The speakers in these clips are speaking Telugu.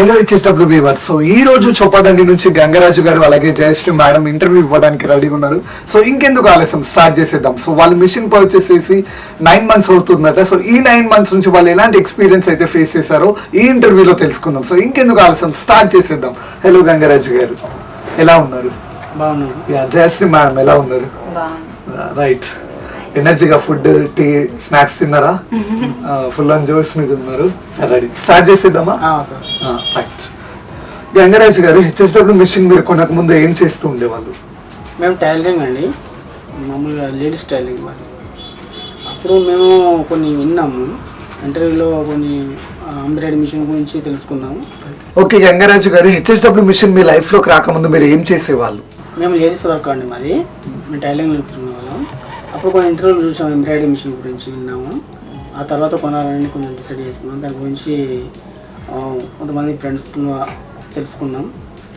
హలో హెచ్ఎస్డబ్ల్యూ సో ఈ రోజు చొప్పదండి నుంచి గంగరాజు గారు అలాగే జయశ్రీ మేడం ఇంటర్వ్యూ ఇవ్వడానికి రెడీగా ఉన్నారు. సో ఇంకెందుకు ఆలస్యం? స్టార్ట్ చేసేద్దాం. సో వాళ్ళు మిషన్ పర్చేస్ చేసి నైన్ మంత్స్ అవుతుందట. సో ఈ నైన్ మంత్స్ నుంచి వాళ్ళు ఎలాంటి ఎక్స్పీరియన్స్ అయితే ఫేస్ చేశారో ఈ ఇంటర్వ్యూలో తెలుసుకుందాం. సో ఇంకెందుకు ఆలస్యం? స్టార్ట్ చేసేద్దాం. హలో గంగరాజు గారు. ఎలా ఉన్నారు? జయశ్రీ మేడం ఎలా ఉన్నారు? బాగుంది రైట్. ఎనర్జీగా ఫుడ్ టీ స్నాక్స్ తిన్నారా? ఫుల్ ఆన్ జోస్ మీద ఉన్నారు. రెడీ. స్టార్ట్ చేసేద్దామా? రైట్ గంగరాజు గారు హెచ్ఎస్డబ్ల్యూ మిషన్ మీరు కొనక ముందు ఏం చేస్తూ ఉండేవాళ్ళు? మేము టైలరింగ్ అండి. మామూలుగా లేడీస్ టైలరింగ్ మరి అప్పుడు మేము కొన్ని విన్నాము. ఇంటర్వ్యూలో కొన్ని అంబ్రాయిడరీ మిషన్ గురించి తెలుసుకున్నాము. ఓకే గంగరాజు గారు హెచ్ఎస్డబ్ల్యూ మిషన్ మీ లైఫ్లోకి రాకముందు మీరు ఏం చేసేవాళ్ళు? మేము లేడీస్ వర్క్ అండి మాది. మేము టైలరింగ్ అప్పుడు కొన్ని ఇంటర్వ్యూలు చూసాం ఎంబ్రాయిడరీ మిషన్ గురించి విన్నాము. ఆ తర్వాత కొనాలని కొంచెం డిసైడ్ చేసుకున్నాం. దాని గురించి కొంతమంది ఫ్రెండ్స్ తెలుసుకున్నాం.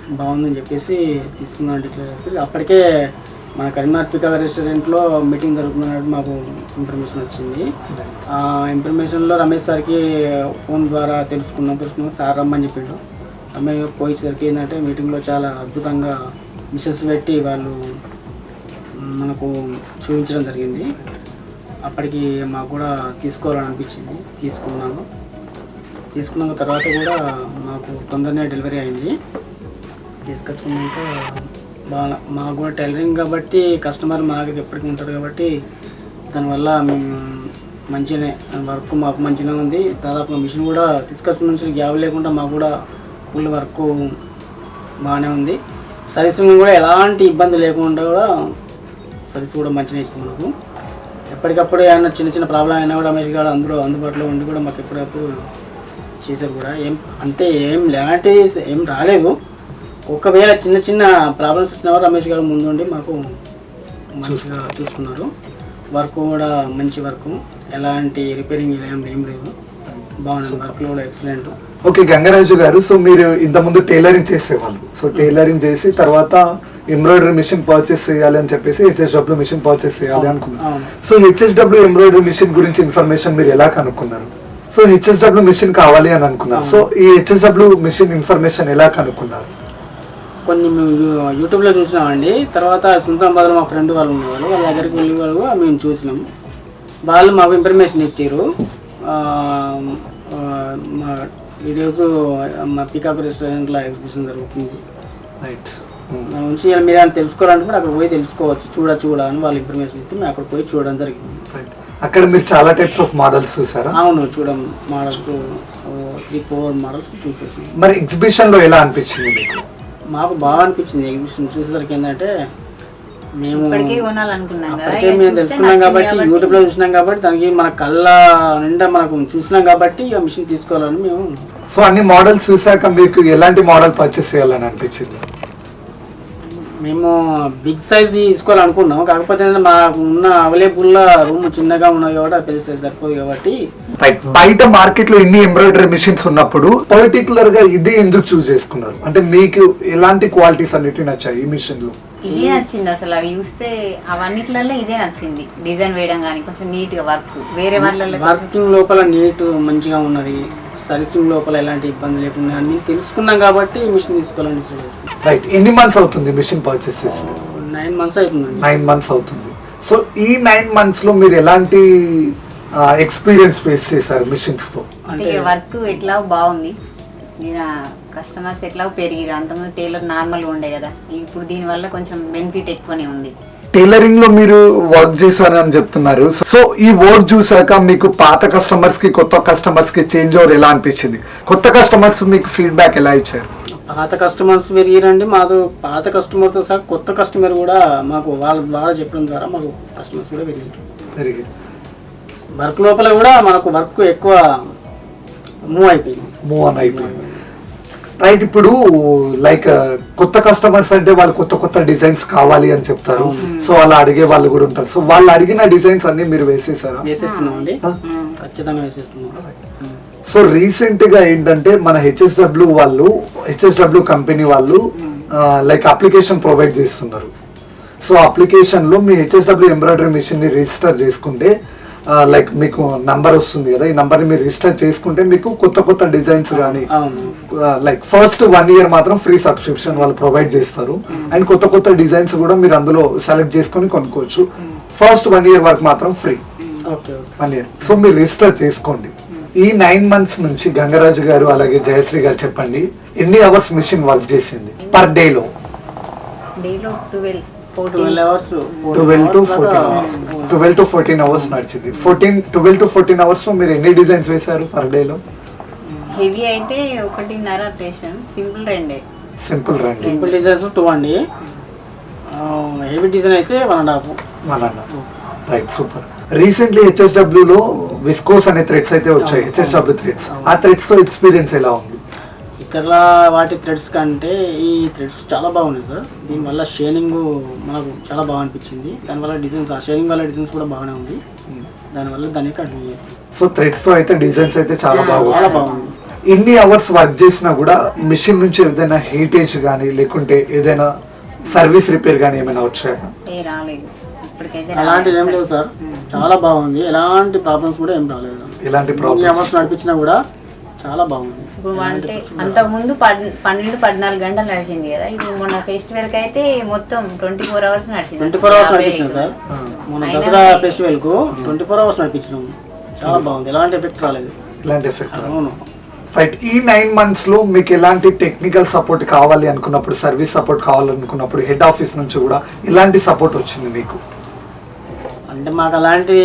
బాగుందని చెప్పేసి తీసుకుందాం డిక్లేర్ చేస్తే అప్పటికే మన కరీంనగర్ పికా రెస్టారెంట్లో మీటింగ్ జరుగుతున్నట్టు మాకు ఇన్ఫర్మేషన్ వచ్చింది. ఆ ఇన్ఫర్మేషన్లో రమేష్ సార్కి ఫోన్ ద్వారా తెలుసుకున్నాం తెలుసుకున్నాం. సార్ రమ్మని చెప్పిండు. రమేష్ పోయేసరికి ఏంటంటే మీటింగ్లో చాలా అద్భుతంగా మిషన్స్ పెట్టి వాళ్ళు మనకు చూపించడం జరిగింది. అప్పటికి మాకు కూడా తీసుకోవాలని అనిపించింది తీసుకున్నాము. తీసుకున్న తర్వాత కూడా మాకు తొందరనే డెలివరీ అయింది. తీసుకొచ్చుకున్నాక బాగా మాకు కూడా టైలరింగ్ కాబట్టి కస్టమర్ మా దగ్గర ఎప్పటికీ ఉంటారు కాబట్టి దానివల్ల మేము మంచిగానే వర్క్ మాకు మంచిగా ఉంది. దాదాపు మిషన్ కూడా తీసుకొచ్చిన నుంచి గ్యాప్ లేకుండా మాకు కూడా ఫుల్ వర్క్ బాగానే ఉంది. సర్వీసింగ్ కూడా ఎలాంటి ఇబ్బంది లేకుండా కూడా సర్వీస్ కూడా మంచిగా ఇస్తుంది మాకు. ఎప్పటికప్పుడు ఏమైనా చిన్న చిన్న ప్రాబ్లం అయినా కూడా రమేష్ గారు అందరూ అందుబాటులో ఉండి కూడా మాకు ఎప్పుడప్పుడు చేశారు కూడా. ఏం అంటే ఏం ఎలాంటి ఏం రాలేదు. ఒకవేళ చిన్న చిన్న ప్రాబ్లమ్స్ వచ్చినా కూడా రమేష్ గారు ముందుండి మాకు మంచిగా చూసుకున్నారు. వర్క్ కూడా మంచి వర్క్. ఎలాంటి రిపేరింగ్ ఏం ఏం లేదు. బాగుంది. వర్క్లో కూడా ఎక్సలెంట్ ఓకే గంగరాజు గారు సో మీరు ఇంతకుముందు టైలరింగ్ చేసేవాళ్ళు. సో టైలరింగ్ చేసి తర్వాత ఎంబ్రాయిడరీ మిషన్ పర్చేస్ చేయాలి అని చెప్పేసి హెచ్ఎస్డబ్ల్యూ మిషన్ పర్చేస్ చేయాలి అనుకున్నారు అవును. సో హెచ్ఎస్డబ్ల్యూ ఎంబ్రాయిడరీ మిషన్ గురించి ఇన్ఫర్మేషన్ మీరు ఎలా కనుక్కున్నారు? సో హెచ్ఎస్డబ్ల్యూ మిషన్ కావాలి అని అనుకున్నారు. సో ఈ హెచ్ఎస్డబ్ల్యూ మిషన్ ఇన్ఫర్మేషన్ ఎలా కనుక్కున్నారు? కొన్ని మేము యూట్యూబ్లో చూసినామండి. తర్వాత సుల్తాన్బాద్లో మా ఫ్రెండ్ వాళ్ళు ఉండేవాళ్ళు వాళ్ళ దగ్గరికి వెళ్ళి వాళ్ళు మేము చూసినాం. వాళ్ళు మాకు ఇన్ఫర్మేషన్ ఇచ్చారు. మా ఈరోజు మా పికప్ రెస్టారెంట్లో ఎగ్జిబిషన్ జరుగుతుంది. రైట్ దాని నుంచి మీరు ఏమైనా తెలుసుకోవాలంటే కూడా అక్కడ పోయి తెలుసుకోవచ్చు. చూడొచ్చు కూడా అని వాళ్ళు ఇన్ఫర్మేషన్ ఇస్తే మేము అక్కడ పోయి చూడడం జరిగింది. అక్కడ మీరు చాలా టైప్స్ ఆఫ్ మోడల్స్ చూసారా? అవును చూడం. మోడల్స్ త్రీ ఫోర్ మోడల్స్ చూసేసాం. మరి ఎగ్జిబిషన్లో ఎలా అనిపించింది మీకు? మాకు బాగా అనిపించింది ఎగ్జిబిషన్ చూసేసరికి ఏంటంటే మేము అప్పటికే మేము తెలుసుకున్నాం కాబట్టి యూట్యూబ్లో చూసినాం కాబట్టి దానికి మన కళ్ళ నిండా మనకు చూసినాం కాబట్టి ఇక మిషన్ తీసుకోవాలని మేము సో అన్ని మోడల్స్ చూసాక మీకు ఎలాంటి మోడల్ పర్చేస్ చేయాలని అనిపించింది? మేము బిగ్ సైజ్ తీసుకోవాలనుకున్నాం. కాకపోతే ఏంటంటే మాకు ఉన్న అవైలబుల్ రూమ్ చిన్నగా ఉన్నది కాబట్టి పెద్ద సైజ్ సరిపోదు కాబట్టి. బయట మార్కెట్లో ఇన్ని ఎంబ్రాయిడరీ మిషన్స్ ఉన్నప్పుడు పర్టికులర్గా ఇది ఎందుకు చూస్ చేసుకున్నారు? అంటే మీకు ఎలాంటి క్వాలిటీస్ అన్నిటి నచ్చాయి ఈ మిషన్లో ఇదే నచ్చింది అసలు. అవి చూస్తే అవన్నిట్లలో ఇదే నచ్చింది. డిజైన్ వేయడం కానీ కొంచెం నీట్గా వర్క్. వేరే వాళ్ళలో కొంచెం వర్కింగ్ లోపల నీట్ మంచిగా ఉన్నది. సర్వీసింగ్ లోపల ఎలాంటి ఇబ్బంది లేకుండా అన్ని తెలుసుకున్నాం కాబట్టి మిషన్ తీసుకోవాలని డిసైడ్ చేసుకున్నాం. రైట్. ఎన్ని మంత్స్ అవుతుంది మిషన్ పర్చేస్ చేసి? నైన్ మంత్స్ అవుతుందండి. నైన్ మంత్స్ అవుతుంది. సో ఈ నైన్ మంత్స్లో మీరు ఎలాంటి ఎక్స్పీరియన్స్ ఫేస్ చేశారు మిషన్స్తో అంటే వర్క్ ఎట్లా బాగుంది? మీరు కస్టమర్స్ ఎట్లా పెరిగిరు. అంతకుముందు టైలర్ నార్మల్గా ఉండే కదా. ఇప్పుడు దీనివల్ల కొంచెం బెనిఫిట్ ఎక్కువనే ఉంది. టైలరింగ్లో మీరు వర్క్ చేశారని చెప్తున్నారు. సో ఈ వర్క్ చూసాక మీకు పాత కస్టమర్స్కి కొత్త కస్టమర్స్కి చేంజ్ ఓవర్ ఎలా అనిపించింది? కొత్త కస్టమర్స్ మీకు ఫీడ్బ్యాక్ ఎలా ఇచ్చారు? పాత కస్టమర్స్ పెరిగిరండి మాకు పాత కస్టమర్తో సహా కొత్త కస్టమర్ కూడా మాకు వాళ్ళ ద్వారా చెప్పడం ద్వారా మాకు కస్టమర్స్ కూడా పెరిగారు. పెరిగి వర్క్ లోపల కూడా మనకు వర్క్ ఎక్కువ మూవ్ అయిపోయింది. మూవ్ అయిపోయింది. రైట్ ఇప్పుడు లైక్ కొత్త కస్టమర్స్ అంటే వాళ్ళు కొత్త కొత్త డిజైన్స్ కావాలి అని చెప్తారు. సో అలా అడిగే వాళ్ళు కూడా ఉంటారు. సో వాళ్ళు అడిగిన డిజైన్స్ అన్ని మీరు వేసేసారా? ఖచ్చితంగా వేసేస్తున్నాం. సో రీసెంట్గా ఏంటంటే మన హెచ్ఎస్డబ్ల్యూ వాళ్ళు హెచ్ఎస్డబ్ల్యూ కంపెనీ వాళ్ళు లైక్ అప్లికేషన్ ప్రొవైడ్ చేస్తున్నారు. సో అప్లికేషన్లో మీ హెచ్ఎస్డబ్ల్యూ ఎంబ్రాయిడరీ మిషన్ని రిజిస్టర్ చేసుకుంటే లైక్ మీకు నంబర్ వస్తుంది కదా ఈ నంబర్ని మీరు రిజిస్టర్ చేసుకుంటే మీకు కొత్త కొత్త డిజైన్స్ కానీ అవును. లైక్ ఫస్ట్ వన్ ఇయర్ మాత్రం ఫ్రీ సబ్స్క్రిప్షన్ వాళ్ళు ప్రొవైడ్ చేస్తారు. అండ్ కొత్త కొత్త డిజైన్స్ కూడా మీరు అందులో సెలెక్ట్ చేసుకొని కొనుక్కోవచ్చు. ఫస్ట్ వన్ ఇయర్ వరకు మాత్రం free okay okay one year so మీరు రిజిస్టర్ చేసుకోండి. ఈ నైన్ మంత్స్ నుంచి గంగరాజు గారు అలాగే జయశ్రీ గారు చెప్పండి ఎన్ని అవర్స్ మిషన్ వర్క్ చేసింది? పర్ డే లో? డేలో twelve fourteen twelve hours twelve to fourteen hours twelve to fourteen hours నడిచింది. ఫోర్టీన్ ట్వెల్వ్ టు ఫోర్టీన్ అవర్స్లో మీరు ఎన్ని డిజైన్స్ వేశారు పర్ డే లో? హెవీ అయితే ఒకటిన్నర స్టేషన్ సింపుల్ రెండే. సింపుల్ రండి. సింపుల్ డిజైన్స్ టూ అండి. హెవీ డిజైన్ అయితే వన్ అండ్ హాఫ్ మన రైట్ సూపర్ రీసెంట్లీ హెచ్ఎస్డబ్ల్యూ లో విస్కోస్ అనే థ్రెడ్స్ అయితే వచ్చాయి. హెచ్ఎస్డబ్ల్యూ థ్రెడ్స్ ఆ థ్రెడ్స్తో ఎక్స్పీరియన్స్ ఎలా ఉంది? ఇతర వాటి థ్రెడ్స్ కంటే ఈ థ్రెడ్స్ చాలా బాగున్నాయి సార్. దీనివల్ల షేనింగ్ మనకు చాలా బాగా అనిపించింది. దానివల్ల డిజైన్స్ ఆ షేనింగ్ వల్ల డిజైన్స్ కూడా బాగానే ఉంది. దానివల్ల దాన్ని కంటిన్యూ చేస్తాం సో థ్రెడ్స్తో అయితే డిజైన్స్ అయితే చాలా బాగుంది. ఇన్ని అవర్స్ వర్క్ చేసినా కూడా మిషన్ నుంచి ఏదైనా హీటేజ్ కానీ లేకుంటే ఏదైనా సర్వీస్ రిపేర్ కానీ ఏమైనా వచ్చాయా? ఏ రాలేదు. ఇప్పటికైతే అలాంటిది ఏం లేదు సార్. చాలా బాగుంది. ఎలాంటి ప్రాబ్లమ్స్ కూడా ఏం రాలేదు. ఎలాంటి ప్రాబ్లమ్స్ అవర్స్ నడిపించినా కూడా చాలా బాగుంది. ఇప్పుడు అంటే అంతకుముందు పద్ పన్నెండు పద్నాలుగు గంటలు నడిచింది కదా. ఇప్పుడు మొన్న ఫెస్టివల్కి అయితే మొత్తం ట్వంటీ ఫోర్ అవర్స్ నడిచింది ట్వంటీ ఫోర్ అవర్స్ సార్. మొన్న అయినా దసరా ఫెస్టివల్కు ట్వంటీ ఫోర్ అవర్స్ నడిపించినాము చాలా బాగుంది. ఎలాంటి ఎఫెక్ట్ రాలేదు. ఇలాంటి ఎఫెక్ట్ అవును. రైట్ ఈ నైన్ మంత్స్లో మీకు ఎలాంటి టెక్నికల్ సపోర్ట్ కావాలి అనుకున్నప్పుడు సర్వీస్ సపోర్ట్ కావాలనుకున్నప్పుడు హెడ్ ఆఫీస్ నుంచి కూడా ఎలాంటి సపోర్ట్ వచ్చింది మీకు? అంటే మాకు అలాంటి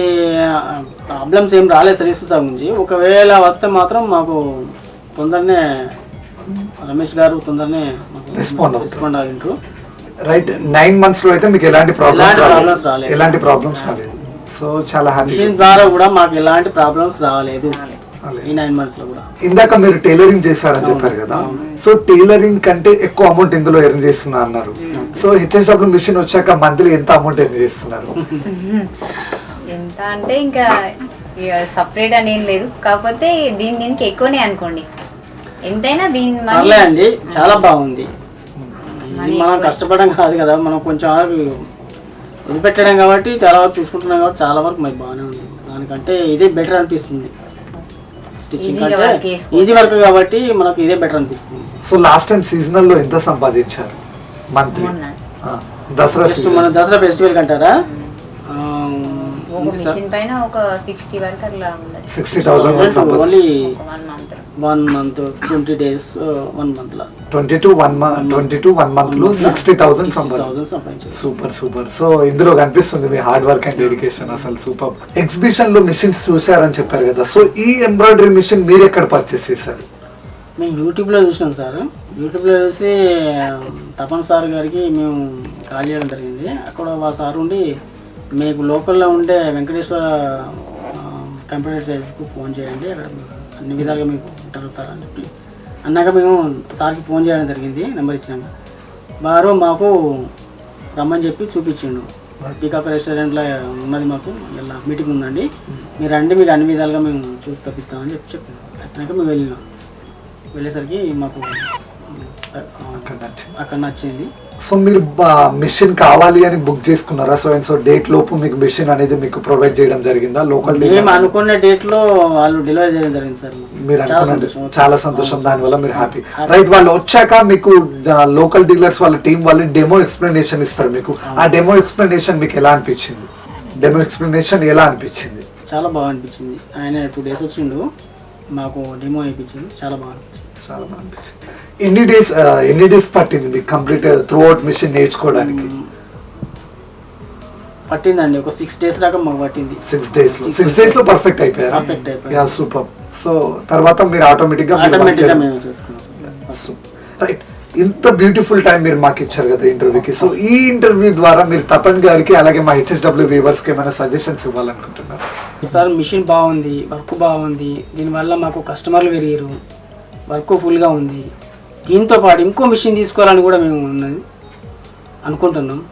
ప్రాబ్లమ్స్ ఏం రాలేదు సర్వీసెస్ గురించి ఒకవేళ వస్తే మాత్రం మాకు తొందరనే రమేష్ గారు తొందరనే అవుతారు. రెస్పాండ్ అయ్యిండ్రు రైట్ నైన్ మంత్స్లో అయితే మీకు ఎలాంటి ప్రాబ్లమ్స్ రాలేదు. ఎలాంటి ప్రాబ్లమ్స్ రాలేదు. సో చాలా హ్యాపీ మిషన్ ద్వారా కూడా మాకు ఎలాంటి ప్రాబ్లమ్స్ రాలేదు. ఈ నైన్ మంత్స్లో కూడా. ఇందాక మీరు టైలరింగ్ చేశారని చెప్పారు కదా. సో టైలరింగ్ కంటే ఎక్కువ అమౌంట్ ఇందులో ఎర్న్ చేస్తున్నా అన్నారు. సో హెచ్ఎస్డబ్ల్యూ మిషన్ వచ్చాక మంత్లీ ఎంత అమౌంట్ ఎర్న్ చేస్తున్నారు? ఎంత అంటే ఇంకా సపరేట్ అని ఏం లేదు. కాకపోతే దీని దీనికి ఎక్కువనే అనుకోండి. ఎంతైనా దీని మనీ పర్లే అండి చాలా బాగుంది. మనీ. కష్టపడడం కాదు కదా మనం కొంచెం వదిలిపెట్టడం కాబట్టి చాలా వరకు చూసుకుంటున్నాం కాబట్టి చాలా వరకు మనకి బాగానే ఉంది. దానికంటే ఇదే బెటర్ అనిపిస్తుంది. స్టిచ్చింగ్ కంటే చేసుకోవచ్చు. ఈజీ వర్క్ కాబట్టి మనకు ఇదే బెటర్ అనిపిస్తుంది. సో లాస్ట్ టైం సీజనల్లో ఎంత సంపాదించారు? మంత్లీ దసరా. మన దసరా ఫెస్టివల్ కంటారా? ఒక మిషన్ పైన ఒక సిక్స్టీ వరకు అట్లా ఉండదు 60,000 వరకు సంపాదించారు. ఓన్లీ ఒక one month one month twenty days one month law? Twenty to one month twenty to one మంత్లో సిక్స్టీ థౌసండ్ సంపాదించారు థౌసండ్ సూపర్ సూపర్ సో ఇందులో కనిపిస్తుంది మీ హార్డ్ వర్క్ అండ్ డెడికేషన్ అసలు సూపర్ ఎగ్జిబిషన్లో మిషన్స్ చూసారని చెప్పారు కదా. సో ఈ ఎంబ్రాయిడరీ మిషన్ మీరు ఎక్కడ పర్చేస్ చేశారు? మేము యూట్యూబ్లో చూసినాం సార్. యూట్యూబ్లో చూసి తపన్ సార్ గారికి మేము కాల్ చేయడం జరిగింది. అక్కడ వాళ్ళ సార్ ఉండి మీకు లోకల్లో ఉండే వెంకటేశ్వర కంప్యూటర్ సైన్స్కు ఫోన్ చేయండి. అక్కడ అన్ని విధాలుగా మీకు ఉంటారు సార్ అని చెప్పి. అన్నాక మేము సార్కి ఫోన్ చేయడం జరిగింది నెంబర్ ఇచ్చినాక వారు మాకు రమ్మని చెప్పి చూపించిండు. పీకాక్ రెస్టారెంట్లో ఉన్నది మాకు ఇలా మీటింగ్ ఉందండి. మీరు రండి మీకు అన్ని విధాలుగా మేము చూసి తప్పిస్తామని చెప్పి చెప్పాను. అట్లనాక మేము వెళ్ళినాం. వెళ్ళేసరికి మాకు అక్కడ నచ్చింది. సో మీరు మిషన్ కావాలి అని బుక్ చేసుకున్నారా? సో అండ్ సో డేట్ లోపు మీకు మిషన్ అనేది మీకు ప్రొవైడ్ చేయడం జరిగిందా? లోకల్ మేము అనుకున్న డేట్లో వాళ్ళు డెలివరీ చేయడం జరిగింది సార్. మీరు సంతోషం. చాలా సంతోషం. దానివల్ల మీరు హ్యాపీ రైట్ వాళ్ళు వచ్చాక మీకు లోకల్ డీలర్స్ వాళ్ళ టీం వాళ్ళు డెమో ఎక్స్ప్లెనేషన్ ఇస్తారు మీకు. ఆ. డెమో ఎక్స్ప్లెనేషన్ మీకు ఎలా అనిపించింది? డెమో ఎక్స్ప్లెనేషన్ ఎలా అనిపించింది? చాలా బాగా అనిపించింది. ఆయన టూ డేస్ వచ్చిండు. మాకు డెమో అయిపించింది చాలా బాగా అనిపించింది. చాలా బాగా అనిపించింది ఎన్ని డేస్ ఎన్ని డేస్ పట్టింది మీకు కంప్లీట్ త్రూ అవుట్ మిషన్ నేర్చుకోవడానికి? పట్టిందండి. ఒక సిక్స్ డేస్ దాకా మాకు పట్టింది. సిక్స్ డేస్లో. సిక్స్ డేస్లో పర్ఫెక్ట్ అయిపోయారు? అయిపోయారు. యా సూపర్ సో తర్వాత మీరు ఆటోమేటిక్గా ఆటోమేటిక్గా చేయడం- మేము చేసుకున్నాం. రైట్ ఇంత బ్యూటిఫుల్ టైం మీరు మాకు ఇచ్చారు కదా ఇంటర్వ్యూకి సో ఈ ఇంటర్వ్యూ ద్వారా మీరు తపన్ గారికి అలాగే మా హెచ్ఎస్డబ్ల్యూ వ్యూవర్స్కి ఏమైనా సజెషన్స్ ఇవ్వాలనుకుంటున్నారు? సార్ మిషన్ బాగుంది వర్క్ బాగుంది. దీనివల్ల మాకు కస్టమర్లు పెరిగారు వర్క్ ఫుల్గా ఉంది. దీంతో పాటు ఇంకో మిషన్ తీసుకోవాలని కూడా మేము ఉన్నది. అనుకుంటున్నాం.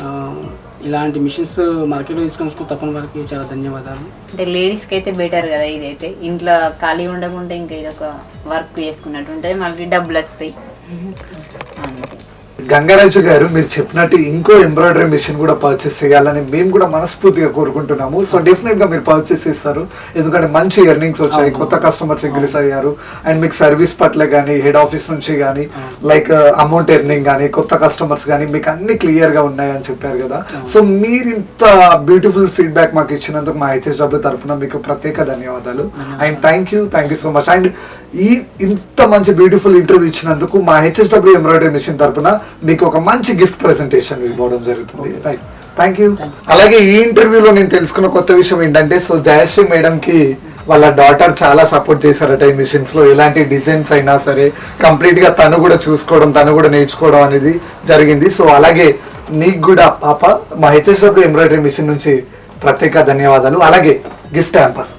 ఆ, ఇలాంటి మిషన్స్ మార్కెట్లో తీసుకొని తప్పని వారికి చాలా ధన్యవాదాలు. అంటే లేడీస్కి అయితే బెటర్ కదా ఇదైతే. ఇంట్లో ఖాళీ ఉండకుండా ఇంకా ఇదొక వర్క్ చేసుకున్నట్టు ఉంటుంది. మళ్ళీ డబ్బులు వస్తాయి. గంగరాజు గారు మీరు చెప్పినట్టు ఇంకో ఎంబ్రాయిడరీ మిషన్ కూడా పర్చేస్ చేయాలని మేము కూడా మనస్ఫూర్తిగా కోరుకుంటున్నాము. సో డెఫినెట్గా మీరు పర్చేస్ చేస్తారు. ఎందుకంటే మంచి ఎర్నింగ్స్ వచ్చాయి కొత్త కస్టమర్స్ ఇంక్రీస్ అయ్యారు. అండ్ మీకు సర్వీస్ పట్ల కానీ హెడ్ ఆఫీస్ నుంచి కానీ లైక్ అమౌంట్ ఎర్నింగ్ కానీ కొత్త కస్టమర్స్ కానీ మీకు అన్ని క్లియర్గా ఉన్నాయని చెప్పారు కదా. సో మీరు ఇంత బ్యూటిఫుల్ ఫీడ్బ్యాక్ మాకు ఇచ్చినందుకు మా హెచ్ఎస్డబ్ల్యూ తరఫున మీకు ప్రత్యేక ధన్యవాదాలు. And thank you thank you so much and ఈ ఇంత మంచి బ్యూటిఫుల్ ఇంటర్వ్యూ ఇచ్చినందుకు మా హెచ్ఎస్డబ్ల్యూ ఎంబ్రాయిడరీ మిషన్ తరఫున మీకు ఒక మంచి గిఫ్ట్ ప్రెజెంటేషన్ ఇవ్వడం జరుగుతుంది. థ్యాంక్ యూ అలాగే ఈ ఇంటర్వ్యూలో నేను తెలుసుకున్న కొత్త విషయం ఏంటంటే సో జయశ్రీ మేడం కి వాళ్ళ డాటర్ చాలా సపోర్ట్ చేశారట ఈ మిషన్స్లో. ఎలాంటి డిజైన్స్ అయినా సరే కంప్లీట్గా తను కూడా చూసుకోవడం తను కూడా నేర్చుకోవడం అనేది జరిగింది. సో అలాగే నీకు కూడా పాప మా హెచ్ఎస్డబ్ల్యూ ఎంబ్రాయిడరీ మిషన్ నుంచి ప్రత్యేక ధన్యవాదాలు. అలాగే గిఫ్ట్ హ్యాంపర్